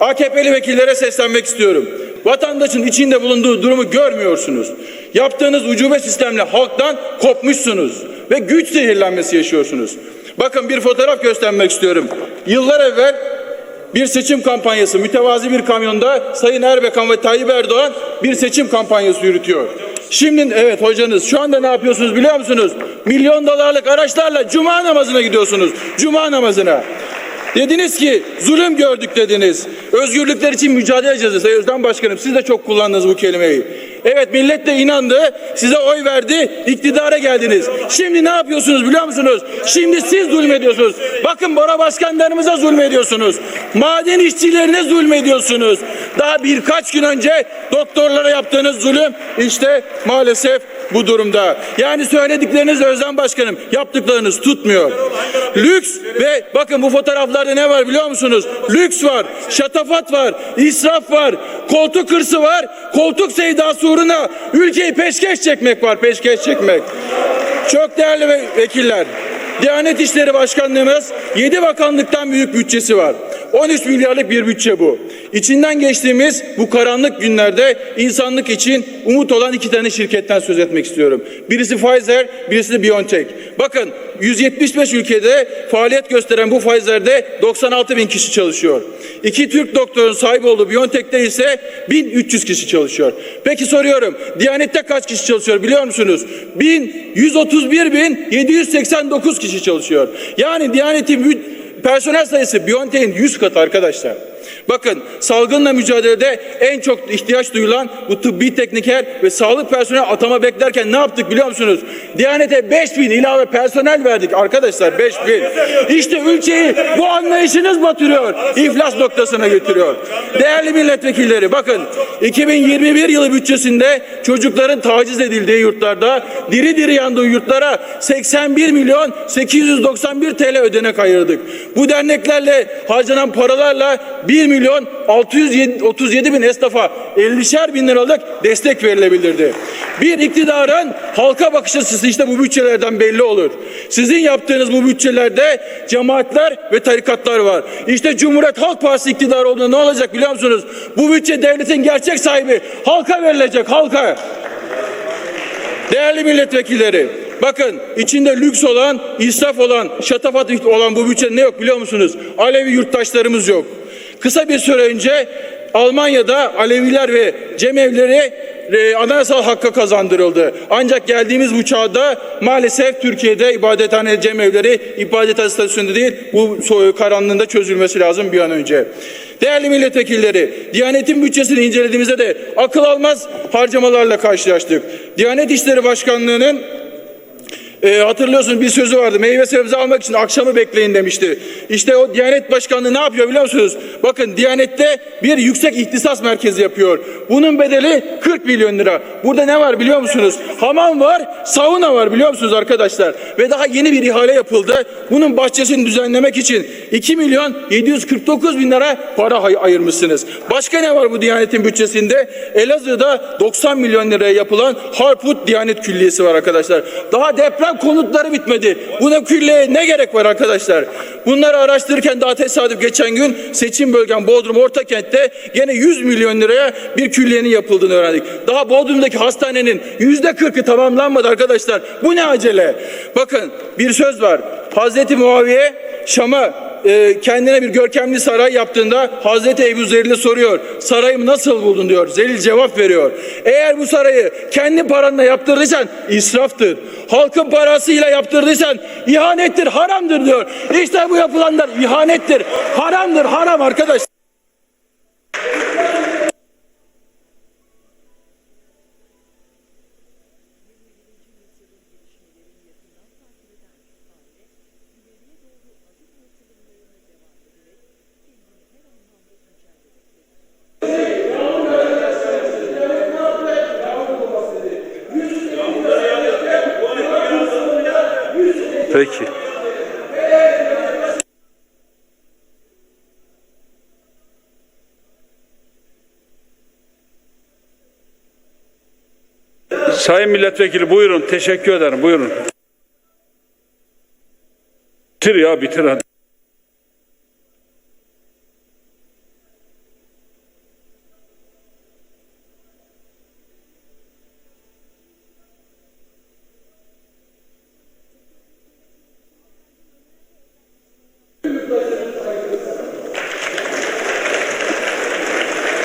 AKP'li vekillere seslenmek istiyorum. Vatandaşın içinde bulunduğu durumu görmüyorsunuz. Yaptığınız ucube sistemle halktan kopmuşsunuz ve güç zehirlenmesi yaşıyorsunuz. Bakın bir fotoğraf göstermek istiyorum. Yıllar evvel bir seçim kampanyası mütevazi bir kamyonda Sayın Erbakan ve Tayyip Erdoğan bir seçim kampanyası yürütüyor. Şimdi evet hocanız şu anda ne yapıyorsunuz biliyor musunuz? Milyon dolarlık araçlarla cuma namazına gidiyorsunuz. Cuma namazına. Dediniz ki zulüm gördük dediniz. Özgürlükler için mücadele edeceğiz. Özden Başkanım siz de çok kullandınız bu kelimeyi. Evet millet de inandı. Size oy verdi. iktidara geldiniz. Şimdi ne yapıyorsunuz biliyor musunuz? Şimdi siz zulmediyorsunuz. Bakın Bora başkanlarımıza zulmediyorsunuz. Maden işçilerine zulmediyorsunuz. Daha birkaç gün önce doktorlara yaptığınız zulüm işte maalesef bu durumda. Yani söyledikleriniz Özlem Başkanım yaptıklarınız tutmuyor. Lüks ve bakın bu fotoğraflarda ne var biliyor musunuz? Lüks var, şatafat var, israf var, koltuk hırsı var, koltuk sevdası uğruna ülkeyi peşkeş çekmek var, peşkeş çekmek. Çok değerli ve- vekiller. Diyanet İşleri Başkanlığımız 7 bakanlıktan büyük bütçesi var. 13 milyarlık bir bütçe bu. İçinden geçtiğimiz bu karanlık günlerde insanlık için umut olan iki tane şirketten söz etmek istiyorum. Birisi Pfizer, birisi de BioNTech. Bakın 175 ülkede faaliyet gösteren bu Pfizer'de 96 bin kişi çalışıyor. İki Türk doktorun sahip olduğu BioNTech'te ise 1300 kişi çalışıyor. Peki soruyorum, Diyanet'te kaç kişi çalışıyor biliyor musunuz? 1131 bin 789 kişi çalışıyor. Yani Diyanet'in personel sayısı BioNTech'in 100 katı arkadaşlar. Bakın salgınla mücadelede en çok ihtiyaç duyulan bu tıbbi tekniker ve sağlık personeli atama beklerken ne yaptık biliyor musunuz? Diyanete 5000 ilave personel verdik arkadaşlar 5000. İşte ülkeyi bu anlayışınız batırıyor. iflas noktasına götürüyor. Değerli milletvekilleri bakın 2021 yılı bütçesinde çocukların taciz edildiği yurtlarda diri diri yandığı yurtlara 81 milyon 891 TL ödenek ayırdık. Bu derneklerle harcanan paralarla 1 milyon 637 bin esnafa 50'şer bin liralık destek verilebilirdi. Bir iktidarın halka bakış açısı işte bu bütçelerden belli olur. Sizin yaptığınız bu bütçelerde cemaatler ve tarikatlar var. İşte Cumhuriyet Halk Partisi iktidarı olduğunda ne olacak biliyor musunuz? Bu bütçe devletin gerçek sahibi halka verilecek halka. Değerli milletvekilleri, bakın içinde lüks olan, israf olan, şatafat olan bu bütçe ne yok biliyor musunuz? Alevi yurttaşlarımız yok. Kısa bir süre önce Almanya'da Aleviler ve cemevleri e, anayasal hakka kazandırıldı. Ancak geldiğimiz bu çağda maalesef Türkiye'de ibadethane cemevleri ibadethane statüsünde değil bu karanlığında çözülmesi lazım bir an önce. Değerli milletvekilleri, Diyanet'in bütçesini incelediğimizde de akıl almaz harcamalarla karşılaştık. Diyanet İşleri Başkanlığı'nın e, hatırlıyorsunuz bir sözü vardı. Meyve sebze almak için akşamı bekleyin demişti. İşte o Diyanet Başkanlığı ne yapıyor biliyor musunuz? Bakın Diyanet'te bir yüksek ihtisas merkezi yapıyor. Bunun bedeli 40 milyon lira. Burada ne var biliyor musunuz? Hamam var, sauna var biliyor musunuz arkadaşlar? Ve daha yeni bir ihale yapıldı. Bunun bahçesini düzenlemek için 2 milyon 749 bin lira para ayırmışsınız. Başka ne var bu Diyanet'in bütçesinde? Elazığ'da 90 milyon liraya yapılan Harput Diyanet Külliyesi var arkadaşlar. Daha deprem konutları bitmedi. Buna külliyeye ne gerek var arkadaşlar? Bunları araştırırken daha tesadüf geçen gün seçim bölgem Bodrum Ortakent'te gene 100 milyon liraya bir külliyenin yapıldığını öğrendik. Daha Bodrum'daki hastanenin yüzde 40'ı tamamlanmadı arkadaşlar. Bu ne acele? Bakın bir söz var. Hazreti Muaviye Şam'a e, kendine bir görkemli saray yaptığında Hazreti Ebu Zer'le soruyor. Sarayımı nasıl buldun diyor. Zelil cevap veriyor. Eğer bu sarayı kendi paranla yaptırdıysan israftır. Halkın parasıyla yaptırdıysan ihanettir, haramdır diyor. İşte bu yapılanlar ihanettir, haramdır, haram arkadaş. Peki. Sayın milletvekili buyurun. Teşekkür ederim. Buyurun. Bitir ya bitir hadi.